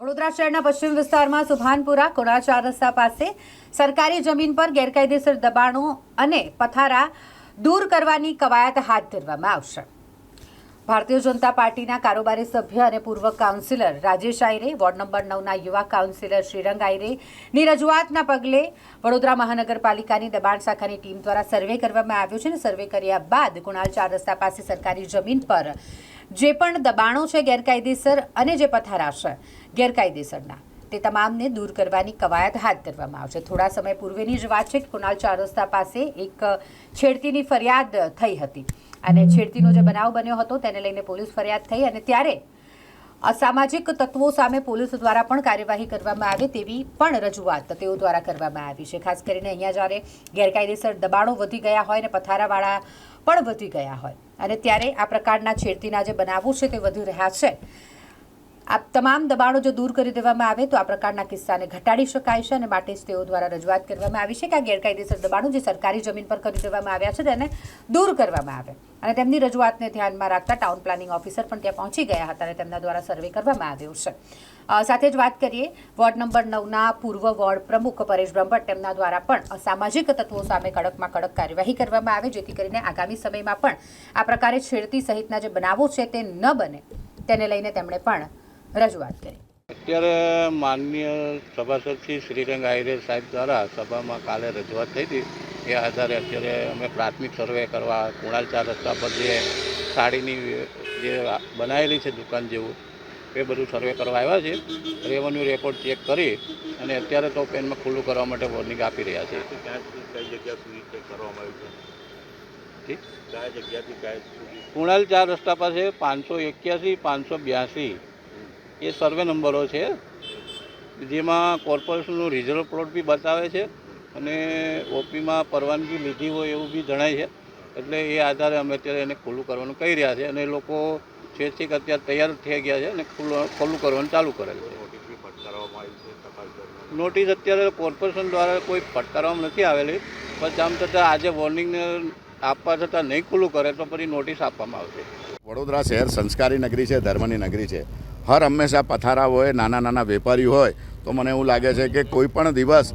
વડોદરા શહેરના પશ્ચિમ વિસ્તારમાં સુભાનપુરા કોણાચાર રસ્તા પાસે સરકારી જમીન પર ગેરકાયદેસર દબાણો અને પથારા દૂર કરવાની કવાયત હાથ ધરવામાં આવશે. ભારતીય જનતા પાર્ટીના કારોબારી સભ્ય અને પૂર્વ councillor Rajesh Ayre, ward number નવના યુવા કાઉન્સિલર શ્રીરંગ આયરેની રજૂઆતના પગલે વડોદરા મહાનગરપાલિકાની દબાણ શાખાની ટીમ દ્વારા સર્વે કરવામાં આવ્યો છે અને સર્વે કર્યા બાદ કુણાલ ચાર રસ્તા પાસે સરકારી જમીન પર જે પણ દબાણો છે ગેરકાયદેસર અને જે પથારા છે ગેરકાયદેસરના, તે તમામને દૂર કરવાની કવાયત હાથ ધરવામાં આવશે. થોડા સમય પૂર્વેની જ વાત છે કે કુનાલ ચાર રસ્તા પાસે એક છેડતીની ફરિયાદ થઈ હતી. અને છેડતીનો જે બનાવ બન્યો હતો, તેને લઈને પોલીસ ફરિયાદ થઈ અને ત્યારે અસામાજિક તત્વો સામે પોલીસ દ્વારા પણ કાર્યવાહી કરવામાં આવે તેવી પણ રજૂઆત તેઓ દ્વારા કરવામાં આવી છે. ખાસ કરીને અહીંયા જ્યારે ગેરકાયદેસર દબાણો વધી ગયા હોય અને પથારાવાળા પણ વધી ગયા હોય. અને ત્યારે આ પ્રકારના છેડતીના જે બનાવો છે તે વધી રહ્યા છે. આ તમામ દબાણો જો દૂર કરી દેવામાં આવે તો આ પ્રકારના કિસ્સાને ઘટાડી શકાય છે અને માટે જ તેઓ દ્વારા રજૂઆત કરવામાં આવી છે કે આ ગેરકાયદેસર દબાણો જે સરકારી જમીન પર કરી દેવામાં આવ્યા છે તેને દૂર કરવામાં આવે. અને તેમની રજૂઆતને ધ્યાનમાં રાખતા ટાઉન પ્લાનિંગ ઓફિસર પણ ત્યાં પહોંચી ગયા હતા અને તેમના દ્વારા સર્વે કરવામાં આવ્યો છે. સાથે જ વાત કરીએ, વોર્ડ નંબર નવના પૂર્વ વોર્ડ પ્રમુખ પરેશ બ્રહ્મભટ્ટ તેમના દ્વારા પણ અસામાજિક તત્વો સામે કડકમાં કડક કાર્યવાહી કરવામાં આવે, જેથી કરીને આગામી સમયમાં પણ આ પ્રકારે છેડતી સહિતના જે બનાવો છે તે ન બને. તેને લઈને તેમણે પણ રજૂઆત કરી. અત્યારે માનનીય સભાસદ શ્રી શ્રીરંગ આહિરે સાહેબ દ્વારા સભામાં કાલે રજૂઆત થઈ હતી. એ આધારે અત્યારે અમે પ્રાથમિક સર્વે કરવા કુણાલ ચાર રસ્તા પર જે સાડીની જે બનાવેલી છે દુકાન જેવું એ બધું સર્વે કરવા આવ્યા છે રેવન્યુ રેકોર્ડ ચેક કરી અને અત્યારે તો પેનમાં ખુલ્લું કરવા માટે વોર્નિંગ આપી રહ્યા છે ક્યાં સુધી કઈ જગ્યા સુધી ચેક કરવામાં આવ્યું છે? ઠીક કયા જગ્યાથી કયા સુધી? કુણાલ ચાર રસ્તા પાસે પાંચસો એક્યાસી પાંચસો બ્યાસી. એ સર્વે નંબરો છે, જેમાં કોર્પોરેશનનું રિઝર્વ પ્લોટ બી બતાવે છે અને ઓપીમાં પરવાનગી લીધી હોય એવું બી જણાય છે. એટલે એ આધારે અમે અત્યારે એને ખુલ્લું કરવાનું કહી રહ્યા છે અને લોકો છેક અત્યારે તૈયાર થઈ ગયા છે અને ખુલ્લું ખુલ્લું કરવાનું ચાલુ કરેલ છે. નોટિસ અત્યારે કોર્પોરેશન દ્વારા કોઈ ફટકારવામાં નથી આવેલી, પણ આમ છતાં આજે વોર્નિંગ આપવા છતાં નહીં ખુલ્લું કરે તો પછી નોટિસ આપવામાં આવશે. વડોદરા શહેર સંસ્કારી નગરી છે, ધર્મની નગરી છે. હર હંમેશા પથારા હોય, નાના નાના વેપારી હોય, તો મને એવું લાગે છે કે કોઈ પણ દિવસ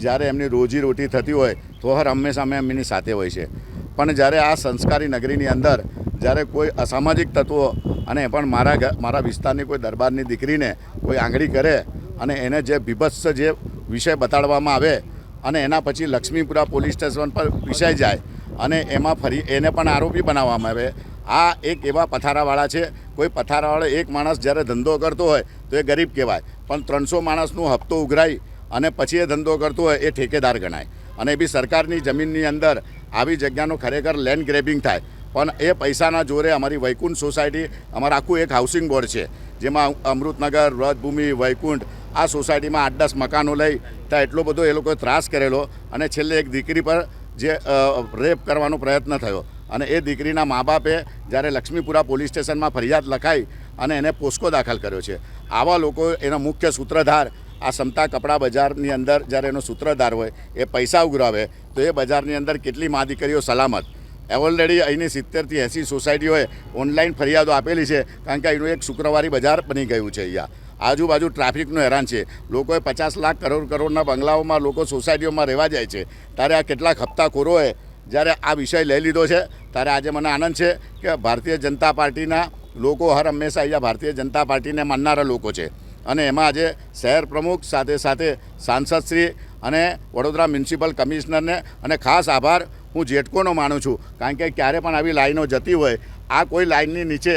જ્યારે એમની રોજી રોટી થતી હોય, તો હર હંમેશા અમે એમની સાથે હોય છે. પણ જ્યારે આ સંસ્કારી નગરીની અંદર જ્યારે કોઈ અસામાજિક તત્વો અને પણ મારા મારા વિસ્તારની કોઈ દરબારની દીકરીને કોઈ આંગળી કરે અને એને જે બીભત્સ જે વિષય બતાડવામાં આવે અને એના પછી લક્ષ્મીપુરા પોલીસ સ્ટેશન પર વિષય જાય અને એમાં ફરી, એને પણ આરોપી બનાવવામાં આવે, આ એક એવા પથારાવાળા છે કોઈ પથારાવાળો એક માણસ જ્યારે ધંધો કરતો હોય તો એ ગરીબ કહેવાય. પણ ત્રણસો માણસનું હપ્તો ઉઘરાઈ અને પછી એ ધંધો કરતો હોય એ ઠેકેદાર ગણાય. અને એ બી સરકારની જમીનની અંદર આવી જગ્યાનું ખરેખર લેન્ડ ગ્રેબિંગ થાય. પણ એ પૈસાના જોરે અમારી વૈકુંઠ સોસાયટી, અમારું આખું એક હાઉસિંગ બોર્ડ છે, જેમાં અમૃતનગર, વ્રતભૂમિ, વૈકુંઠ, આ સોસાયટીમાં આઠ દસ મકાનો લઈ ત્યાં એટલો બધો એ લોકોએ ત્રાસ કરેલો અને છેલ્લે એક દીકરી પર જે રેપ કરવાનો પ્રયત્ન થયો. અને એ દીકરીના મા બાપે જ્યારે લક્ષ્મીપુરા પોલીસ સ્ટેશનમાં ફરિયાદ લખાઈ અને એને પોસ્કો દાખલ કર્યો છે. આવા લોકો એનો મુખ્ય સૂત્રધાર આ સમતા કપડા બજારની અંદર જ્યારે એનો સૂત્રધાર હોય, એ પૈસા ઉઘરાવે, તો એ બજારની અંદર કેટલી મા દીકરીઓ સલામત? ઓલરેડી અહીંની સિત્તેરથી એંસી સોસાયટીઓએ ઓનલાઈન ફરિયાદો આપેલી છે, કારણ કે અહીંનું એક શુક્રવારી બજાર બની ગયું છે અહીંયા. આજુબાજુ ટ્રાફિકનું હેરાન છે. લોકોએ પચાસ લાખ કરોડ કરોડના બંગલાઓમાં લોકો સોસાયટીઓમાં રહેવા જાય છે. ત્યારે આ કેટલાક હપ્તાખોરોએ જ્યારે આ વિષય લઈ લીધો છે, ત્યારે આજે મને આનંદ છે કે ભારતીય જનતા પાર્ટીના લોકો હર હંમેશા અહીંયા ભારતીય જનતા પાર્ટીને માનનારા લોકો છે. અને એમાં આજે શહેર પ્રમુખ, સાથે સાથે સાંસદશ્રી અને વડોદરા મ્યુનિસિપલ કમિશનરને અને ખાસ આભાર, હું જેટકોનો માનું છું. કારણ કે ક્યારે પણ આવી લાઈનો જતી હોય, આ કોઈ લાઈનની નીચે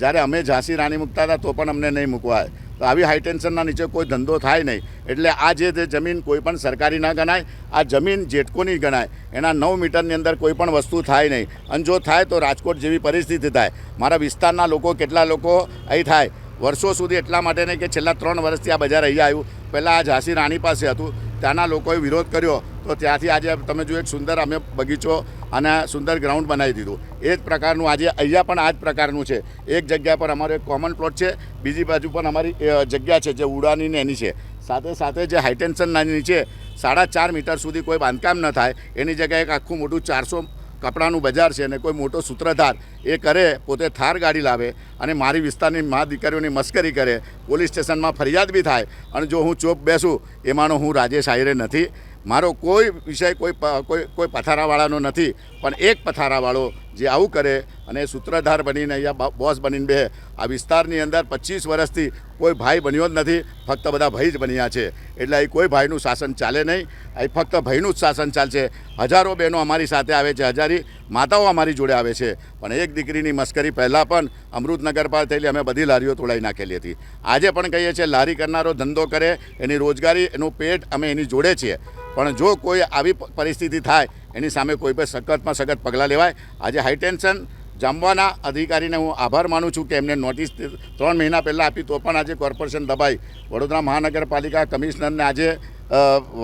જ્યારે અમે ઝાંસી રાણી મૂકતા હતા, તો પણ અમને નહીં મૂકવાય. તો આવી હાઈ ટેન્શનના નીચે કોઈ ધંધો થાય નહીં. એટલે આ જે તે જમીન કોઈ પણ સરકારી ના ગણાય, આ જમીન જેટકોની ગણાય, એના નવ મીટરની અંદર કોઈ પણ વસ્તુ થાય નહીં. અને જો થાય તો રાજકોટ જેવી પરિસ્થિતિ થાય. મારા વિસ્તારના લોકો કેટલા લોકો અહીં થાય? વર્ષો સુધી એટલા માટે નહીં કે છેલ્લા ત્રણ વર્ષથી આ બજાર અહીંયા આવ્યું. પહેલાં આ ઝાંસી રાણી પાસે હતું. ત્યાંના લોકોએ વિરોધ કર્યો. તો ત્યાંથી આજે તમે જો એક સુંદર અમે બગીચો અને સુંદર ગ્રાઉન્ડ બનાવી દીધું. એ જ પ્રકારનું આજે અહીંયા પણ આ જ પ્રકારનું છે. એક જગ્યા પર અમારો એક કોમન પ્લોટ છે, બીજી બાજુ પણ અમારી જગ્યા છે જે ઉડાની ને એની છે. સાથે સાથે જે હાઈટેન્શન નાની છે, સાડા ચાર મીટર સુધી કોઈ બાંધકામ ન થાય, એની જગ્યાએ એક આખું મોટું ચારસો કપડાનું બજાર છે અને કોઈ મોટો સૂત્રધાર એ કરે, પોતે થાર ગાડી લાવે અને મારી વિસ્તારની મા દીકરીઓની મસ્કરી કરે, પોલીસ સ્ટેશનમાં ફરિયાદ બી થાય અને જો હું ચોપ બેસું એમાંનો હું રાજેશ આયરે નથી. મારો કોઈ વિષય, કોઈ કોઈ કોઈ પથારાવાળાનો નથી, પણ એક પથારાવાળો જે આવું કરે અને સૂત્રધાર બનીને અહીંયા બોસ બનીને બે આ વિસ્તારની અંદર પચીસ વર્ષથી કોઈ ભાઈ બન્યો જ નથી, ફક્ત બધા ભાઈ જ બન્યા છે. એટલે અહીં કોઈ ભાઈનું શાસન ચાલે નહીં, અહીં ફક્ત ભાઈનું જ શાસન ચાલશે. હજારો બહેનો અમારી સાથે આવે છે, હજારી માતાઓ અમારી જોડે આવે છે. પણ એક દીકરીની મસ્કરી પહેલાં પણ અમૃતનગર પર થયેલી અમે બધી લારીઓ તોડાવી નાખેલી હતી. આજે પણ કહીએ છીએ, લારી કરનારો ધંધો કરે, એની રોજગારી, એનું પેટ અમે એની જોડે છીએ. પણ જો કોઈ આવી પરિસ્થિતિ થાય, એની સામે કોઈ પણ સખતમાં સખત પગલાં લેવાય, આજે હાઈટેન્શન જામવાના અધિકારીને હું આભાર માનું છું કે એમને નોટિસ ત્રણ મહિના પહેલાં આપી, તો પણ આજે કોર્પોરેશન દબાઈ. વડોદરા મહાનગરપાલિકા કમિશનરને આજે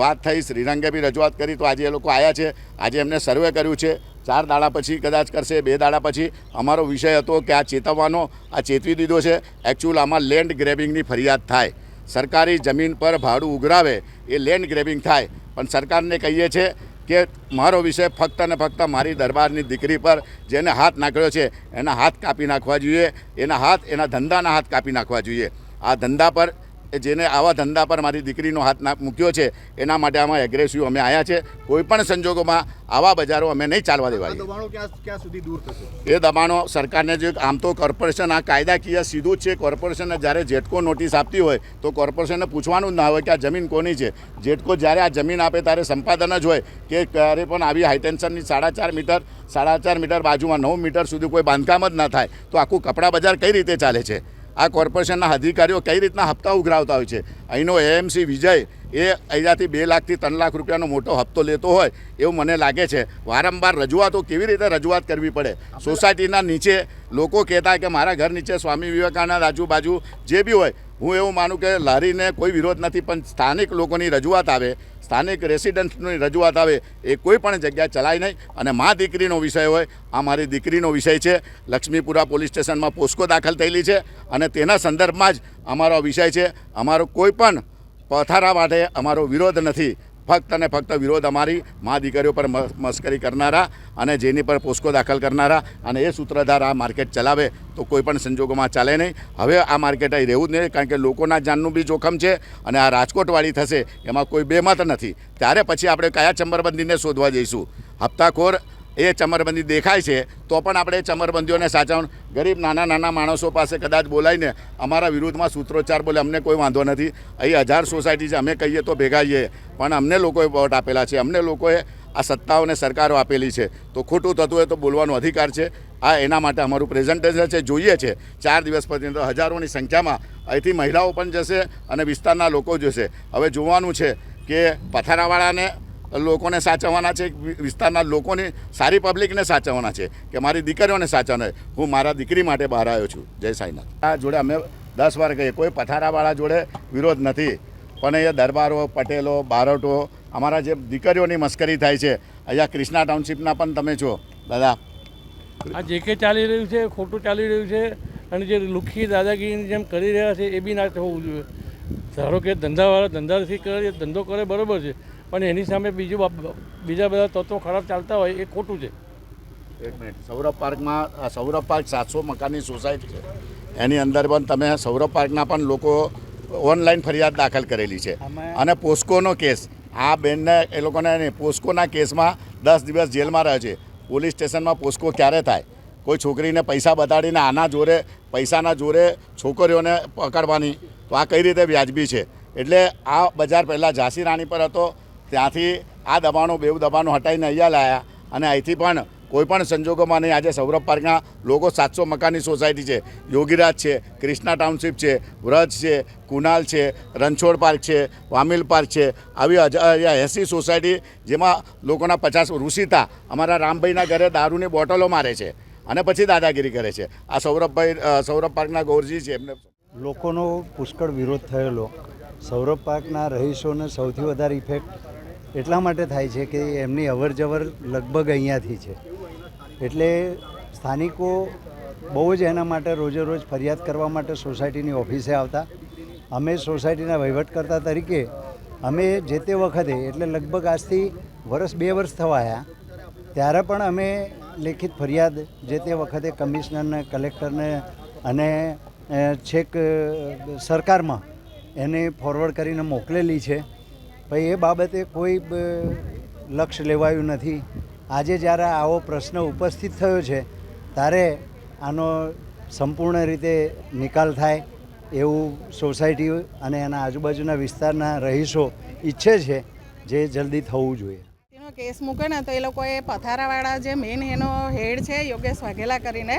વાત થઈ, શ્રીરંગે બી રજૂઆત કરી, તો આજે એ લોકો આવ્યા છે. આજે એમને સર્વે કર્યું છે. ચાર દાડા પછી કદાચ કરશે, બે દાડા પછી. અમારો વિષય હતો કે આ ચેતવવાનો, આ ચેતવી દીધો છે. એકચ્યુઅલ આમાં લેન્ડ ગ્રેબિંગની ફરિયાદ થાય. સરકારી જમીન પર ભાડું ઉઘરાવે, એ લેન્ડ ગ્રેબિંગ થાય. પણ સરકારને કહીએ છીએ કે મારો વિષય ફક્ત ને ફક્ત મારી દરબારની દીકરી પર જેને હાથ નાખ્યો છે, એના હાથ કાપી નાખવા જોઈએ, એના હાથ, એના ધંધાના હાથ કાપી નાખવા જોઈએ. આ ધંધા પર જેને આવા ધંધા પર મારી દીકરીનો હાથ ના મૂક્યો છે એના માટે આમાં એગ્રેસિવ અમે આવ્યા છે. કોઈ પણ સંજોગોમાં આવા બજારો અમે નહીં ચાલવા દેવા દબાણો ક્યાં ક્યાં સુધી દૂર થશે? એ દબાણો સરકારને જે આમ તો કોર્પોરેશન આ કાયદાકીય સીધું જ છે. કોર્પોરેશનને જ્યારે જેટકો નોટિસ આપતી હોય તો કોર્પોરેશનને પૂછવાનું જ ના હોય કે આ જમીન કોની છે. જેટકો જ્યારે આ જમીન આપે ત્યારે સંપાદન જ હોય કે ક્યારે પણ આવી હાઈટેન્શનની સાડા ચાર મીટર સાડા ચાર મીટર બાજુમાં નવ મીટર સુધી કોઈ બાંધકામ જ ના થાય તો આખું કપડાં બજાર કઈ રીતે ચાલે છે? આ કોર્પોરેશનના અધિકારીઓ કઈ રીતના હપ્તા ઉઘરાવતા હોય છે? અહીંનો એએમસી વિજય એ અહીંયાથી બે લાખથી ત્રણ લાખ રૂપિયાનો મોટો હપ્તો લેતો હોય એવું મને લાગે છે. વારંવાર રજૂઆતો કેવી રીતે રજૂઆત કરવી પડે? સોસાયટીના નીચે લોકો કહેતા કે મારા ઘર નીચે સ્વામી વિવેકાનંદ આજુબાજુ જે બી હોય હું એવું માનું કે લારીને કોઈ વિરોધ નથી, પણ સ્થાનિક લોકોની રજૂઆત આવે, સ્થાનિક રેસિડન્ટની રજૂઆત આવે, એ કોઈ પણ જગ્યાએ ચલાય નહીં. અને મા દીકરીનો વિષય હોય, આ મારી દીકરીનો વિષય છે. લક્ષ્મીપુરા પોલીસ સ્ટેશનમાં પોસ્કો દાખલ થયેલી છે અને તેના સંદર્ભમાં જ અમારો વિષય છે. અમારો કોઈ પણ પથારા માટે અમારો વિરોધ નથી. ફક્ત અને ફક્ત વિરોધ અમારી મા દીકરીઓ પર મસ્કરી કરનારા અને જેની પર પોસ્કો દાખલ કરનારા અને એ સૂત્રધાર આ માર્કેટ ચલાવે તો કોઈ પણ સંજોગોમાં ચાલે નહીં. હવે આ માર્કેટ અહીં રહેવું જ નહીં કારણ કે લોકોના જાનનું બી જોખમ છે અને આ રાજકોટવાળી થશે એમાં કોઈ બેમત નથી. ત્યારે પછી આપણે કયા ચંબરબંધીને શોધવા જઈશું? હપ્તાખોર એ ચમરબંધી દેખાય છે, તો પણ આપણે ચમરબંધીઓને સાચવવાનું ગરીબ નાના નાના માણસો પાસે કદાચ બોલાવીને અમારા વિરુદ્ધમાં સૂત્રોચ્ચાર બોલે, અમને કોઈ વાંધો નથી. અહીં હજાર સોસાયટી છે, અમે કહીએ તો ભેગા જઈએ પણ અમને લોકોએ વોટ આપેલા છે, અમને લોકોએ આ સત્તાઓને સરકારો આપેલી છે. તો ખોટું થતું હોય તો બોલવાનો અધિકાર છે. આ એના માટે અમારું પ્રેઝન્ટેશન છે, જોઈએ છે. ચાર દિવસ પછી તો હજારોની સંખ્યામાં અહીંથી મહિલાઓ પણ જશે અને વિસ્તારના લોકો જશે. હવે જોવાનું છે કે પથારાવાળાને લોકોને સાચવવાના છે વિસ્તારના લોકોને, સારી પબ્લિકને સાચવવાના છે કે મારી દીકરીઓને સાચવવાના છે. હું મારા દીકરી માટે બહાર આવ્યો છું. જય સાંઈનાથ. આ જોડે અમે દસ વાર કહીએ, કોઈ પથારાવાળા જોડે વિરોધ નથી. પણ એ દરબારો, પટેલો, બારોટો, અમારા જે દીકરીઓની મસ્કરી થાય છે, અહીંયા ક્રિષ્ના ટાઉનશીપના પણ તમે છો. દાદા. આ જે કે ચાલી રહ્યું છે, ખોટું ચાલી રહ્યું છે, અને જે લુખી દાદાગીરીની જેમ કરી રહ્યા છે, એ બી ના થવું જોઈએ. ધારો કે ધંધાવાળા ધંધાથી કરે, ધંધો કરે, બરાબર છે. પણ એની સામે બીજું બીજા બધા તત્વો ખરાબ ચાલતા હોય એ ખોટું છે. એક મિનિટ. સૌરભ પાર્કમાં સૌરભ પાર્ક સાતસો મકાનની સોસાયટી છે. એની અંદર પણ તમે સૌરભ પાર્કના પણ લોકો ઓનલાઈન ફરિયાદ દાખલ કરેલી છે. અને પોસ્કોનો કેસ આ બેનને એ લોકોને નહીં, પોસ્કોના કેસમાં દસ દિવસ જેલમાં રહે છે. પોલીસ સ્ટેશનમાં પોસ્કો ક્યારે થાય? કોઈ છોકરીને પૈસા બતાડીને આના જોરે પૈસાના જોરે છોકરીઓને પકડવાની તો આ કઈ રીતે વ્યાજબી છે? એટલે આ બજાર પહેલાં ઝાંસી રાણી પર હતો ત્યાંથી આ દબાણો બેવ દબાણો હટાવીને અહીંયા લાયા અને અહીંથી પણ કોઈ પણ સંજોગોમાં નહીં. આજે સૌરભ પાર્કના લોકો સાતસો મકાનની સોસાયટી છે. યોગીરાજ છે ક્રિષ્ના ટાઉનશીપ છે, વ્રજ છે કુનાલ છે, રણછોડ પાર્ક છે, વામિલ પાર્ક છે. આવી એસી સોસાયટી જેમાં લોકોના પચાસ ઋષિતા અમારા રામભાઈના ઘરે દારૂની બોટલો મારે છે અને પછી દાદાગીરી કરે છે. આ સૌરભભાઈ સૌરભ પાર્કના ગૌરજી છે. એમને લોકોનો પુષ્કળ વિરોધ થયેલો. સૌરભ પાર્કના રહીશોને સૌથી વધારે ઇફેક્ટ એટલા માટે થાય છે કે એમની અવર જવર લગભગ અહીંયાથી છે. એટલે સ્થાનિકો બહુ જ એના માટે રોજે રોજ ફરિયાદ કરવા માટે સોસાયટીની ઓફિસે આવતા. અમે સોસાયટીના વહીવટકર્તા તરીકે અમે જે તે વખતે, એટલે લગભગ આજથી વર્ષ બે વર્ષ થવા આવ્યા ત્યારે પણ અમે લેખિત ફરિયાદ જે તે વખતે કમિશનરને, કલેક્ટરને અને છેક સરકારમાં એને ફોરવર્ડ કરીને મોકલેલી છે. પછી એ બાબતે કોઈ બ, લક્ષ્ય લેવાયું નથી. આજે જ્યારે આવો પ્રશ્ન ઉપસ્થિત થયો છે ત્યારે આનો સંપૂર્ણ રીતે નિકાલ થાય એવું સોસાયટી અને એના આજુબાજુના વિસ્તારના રહીશો ઈચ્છે છે જે જલ્દી થવું જોઈએ. એનો કેસ મૂકે ને તો એ લોકોએ પથારાવાળા જે મેઇન એનો હેડ છે યોગેશ વાઘેલા કરીને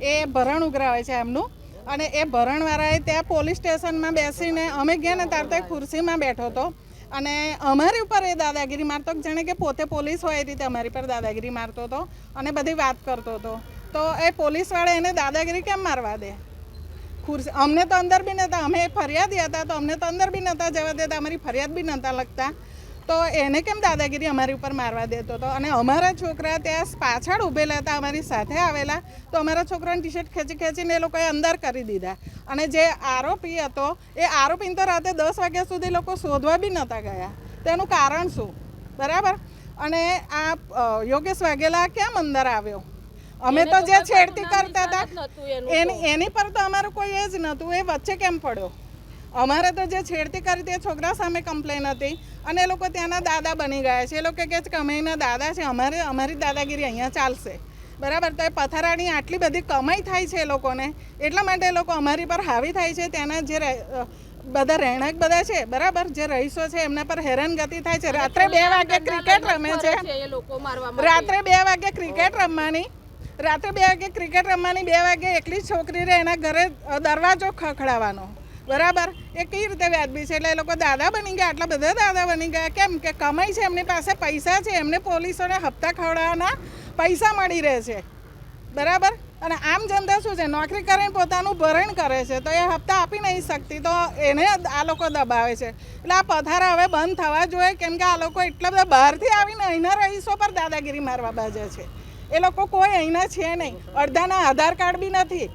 એ ભરણ ઉઘરાવે છે એમનું. અને એ ભરણવાળાએ ત્યાં પોલીસ સ્ટેશનમાં બેસીને અમે ગયા ને ત્યારે ખુરશીમાં બેઠો હતો. અને અમારી ઉપર એ દાદાગીરી મારતો જાણે કે પોતે પોલીસ હોય એ રીતે અમારી પર દાદાગીરી મારતો હતો અને બધી વાત કરતો હતો. તો એ પોલીસવાળા એને દાદાગીરી કેમ મારવા દે? ખુરશી, અમને તો અંદર બી નહોતા અમે ફરિયાદી હતા, તો અમને તો અંદર બી નહોતા જવા દેતા, અમારી ફરિયાદ બી નહોતા લખતા. તો એને કેમ દાદાગીરી અમારી ઉપર મારવા દેતો હતો? અને અમારા છોકરા ત્યાં પાછળ ઊભેલા હતા અમારી સાથે આવેલા. તો અમારા છોકરાને ટી શર્ટ ખેંચી ખેંચીને એ લોકોએ અંદર કરી દીધા. અને જે આરોપી હતો એ આરોપીને તો રાતે દસ વાગ્યા સુધી લોકો શોધવા બી નહોતા ગયા. તેનું કારણ શું? બરાબર? અને આ યોગેશ વાઘેલા કેમ અંદર આવ્યો? અમે તો જે છેડતી કરતા હતા એની એની પર તો અમારું કોઈ એ જ નહોતું. એ વચ્ચે કેમ પડ્યો? અમારે તો જે છેડતી કરી તે છોકરા સામે કમ્પ્લેન હતી અને એ લોકો ત્યાંના દાદા બની ગયા છે. એ લોકો કે કમાઈના દાદા છે અમારે અમારી દાદાગીરી અહીંયા ચાલશે. બરાબર? તો એ પથારાની આટલી બધી કમાઈ થાય છે એ લોકોને. એટલા માટે એ લોકો અમારી પર હાવી થાય છે. ત્યાંના જે બધા રહેણાંક બધા છે બરાબર? જે રહીશો છે એમના પર હેરાનગતિ થાય છે. રાત્રે બે વાગે ક્રિકેટ રમે છે. રાત્રે બે વાગે ક્રિકેટ રમવાની. રાત્રે બે વાગે ક્રિકેટ રમવાની બે વાગે એકલી જ છોકરી રહે એના ઘરે દરવાજો ખખડાવવાનો બરાબર? એ કઈ રીતે વ્યાજબી છે? એટલે એ લોકો દાદા બની ગયા, આટલા બધા દાદા બની ગયા. કેમ કે કમાઈ છે, એમની પાસે પૈસા છે, એમને પોલીસોને હપ્તા ખવડાવવાના પૈસા મળી રહે છે. બરાબર? અને આમ જનતા શું છે? નોકરી કરીને પોતાનું ભરણ કરે છે, તો એ હપ્તા આપી નહીં શકતી, તો એને આ લોકો દબાવે છે. એટલે આ પથારા હવે બંધ થવા જોઈએ, કેમ કે આ લોકો એટલા બધા બહારથી આવીને અહીંના રહીશો પર દાદાગીરી મારવા બાજે છે. એ લોકો કોઈ અહીંના છે નહીં. અડધાના આધાર કાર્ડ બી નથી.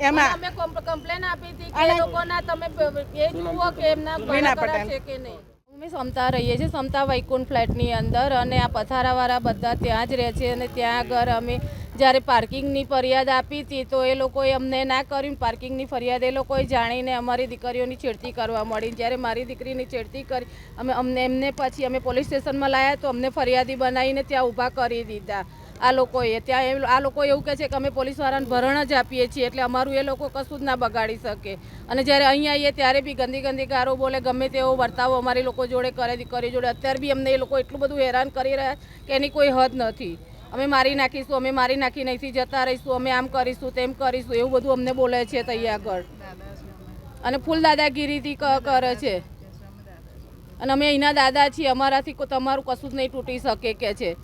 એમાં અમે કમ્પ્લેન આપી હતી કે એ લોકોના તમે એ જુઓ કે એમના વીણા પટેલ. છે કે નહીં. અમે સમતા રહીએ છીએ સમતા વૈકુંઠ ફ્લેટની અંદર અને આ પથારાવાળા બધા ત્યાં જ રહે છે અને ત્યાં આગળ અમે જ્યારે પાર્કિંગની ફરિયાદ આપી હતી તો એ લોકોએ અમને ના કર્યું. પાર્કિંગની ફરિયાદ એ લોકોએ જાણીને અમારી દીકરીઓની છેડતી કરવા મળી. જ્યારે મારી દીકરીની છેડતી કરી અમે અમને એમને પછી અમે પોલીસ સ્ટેશનમાં લાવ્યા તો અમને ફરિયાદી બનાવીને ત્યાં ઊભા કરી દીધા. આ લોકોએ, ત્યાં આ લોકો એવું કહે છે કે અમે પોલીસવાળાને ભરણ જ આપીએ છીએ, એટલે અમારું એ લોકો કશું જ ના બગાડી શકે. અને જ્યારે અહીંયા આવીએ ત્યારે બી ગંદી ગંદી ગારો બોલે, ગમે તેવો વર્તાવો અમારી લોકો જોડે કરે દીકરી જોડે. અત્યારે બી અમને એ લોકો એટલું બધું હેરાન કરી રહ્યા કે એની કોઈ હદ નથી. અમે મારી નાખીશું, અમે મારી નાખી નહીંથી જતા રહીશું, અમે આમ કરીશું, તેમ કરીશું, એવું બધું અમને બોલે છે તૈયાર આગળ. અને ફૂલ દાદાગીરીથી કરે છે. અને અમે અહીંના દાદા છીએ, અમારાથી તમારું કશું જ નહીં તૂટી શકે કે છે.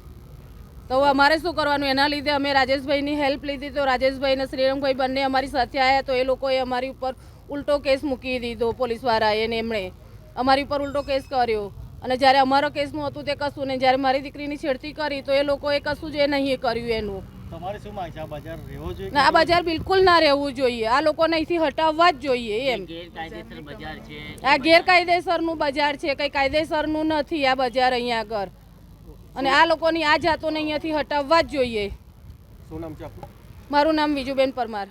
તો અમારે શું કરવાનું? એના લીધે અમે રાજેશભાઈની હેલ્પ લીધી. તો રાજેશભાઈ અને શ્રીરંગભાઈ બંને અમારી સાથે આવ્યા તો એ લોકોએ અમારી ઉપર ઉલટો કેસ મૂકી દીધો પોલીસવાળાએ ને એમણે અમારી ઉપર ઉલટો કેસ કર્યો. અને જ્યારે અમારો કેસનું હતું તે કશું ને જ્યારે મારી દીકરીની છેડતી કરી તો એ લોકોએ કશું જ એ નહીં કર્યું એનું. આ બજાર ના બજાર બિલકુલ ના રહેવું જોઈએ. આ લોકોને અહીંથી હટાવવા જ જોઈએ એમ. બજાર છે. આ ગેરકાયદેસરનું બજાર છે. કંઈ કાયદેસરનું નથી આ બજાર અહીંયા આગળ. અને આ લોકોની આ જાતોને અહીંયાથી હટાવવા જ જોઈએ. શું નામ છે આપનું? મારું નામ વિજુબેન પરમાર.